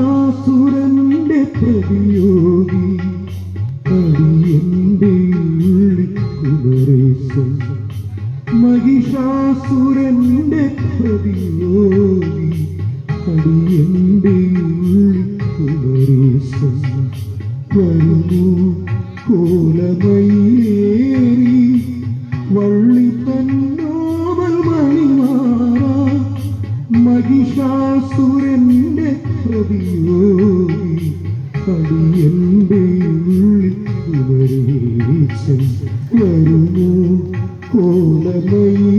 മഹിഷാസുരന്റെ പ്രതിയോഗി അടിയന്റെ ഉള്ളിക്കുമരേശം മഹിഷാസുരന്റെ പ്രതിയോഗി കോലമയിലേറി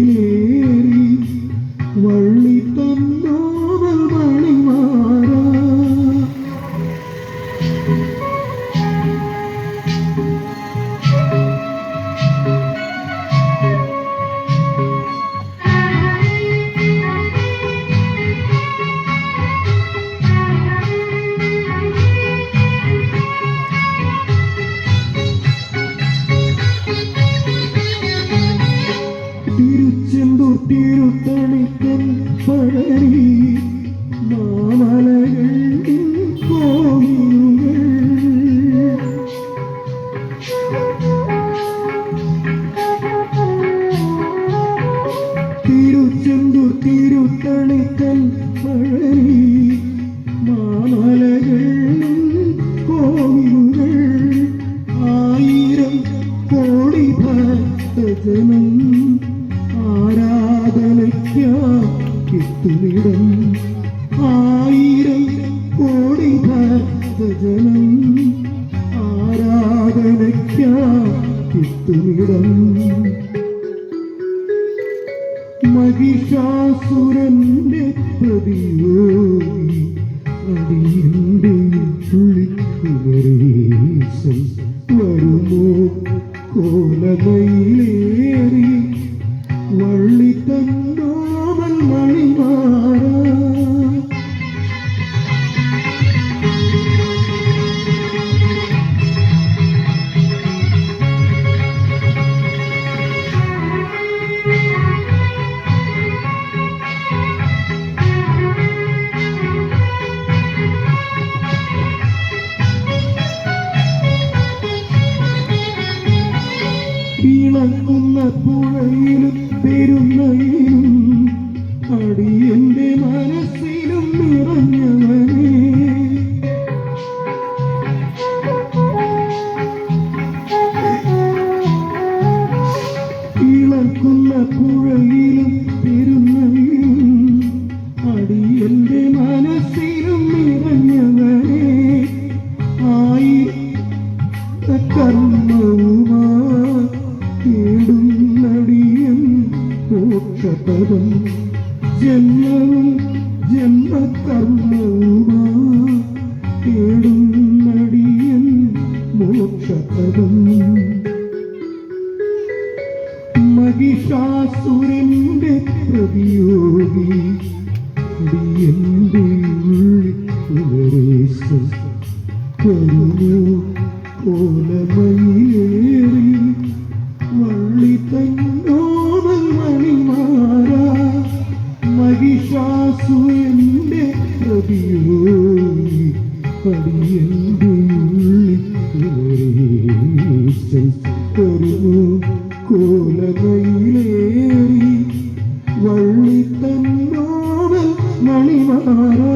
തിരുത്തണിക്കൻ പഴരി മാമലകൾ തിരുത്തണിക്കൻ പഴരി ആരാധനയ്ക്കെത്തുന്നിടം ആയിരം കോടി ഭക്തജനം ആരാധനയ്ക്കെത്തുന്നിടം മഹിഷാസുരന്റെ പ്രതിയോഗി അടിയന്റെ ചുളിക്കുമരേശൻ വരുമോ? കോലമയിലേറി വള്ളി തന്നോവൽ ഇളക്കുന്ന പുഴയിലും പെരുന്നയിലും അടിയന്റെ മനസ്സിലും നിറഞ്ഞവനെ. ഇളക്കുന്ന പുഴയിലും പെരുന്നയിലും അടിയന്റെ മനസ്സിലും നിറഞ്ഞവനെ. ആയി കർമ്മവുമാ ജന്മവും ജന്മകർമ്മവുമാ കേടുന്നടിയൻ മോക്ഷപദം മഹിഷാസുരന്റെ പ്രതിയോഗി ഉള്ളിൽ കുമരേശൻ വരുന്നു. കോലമയിലേറി വള്ളി തന്നോവൽ യേശുദാസു എന്റെ പ്രതിയോഗി പടിയന്തീശൻ ഒരു കോലകയിലേറി വള്ളി തന്നോട് മണിമാരാ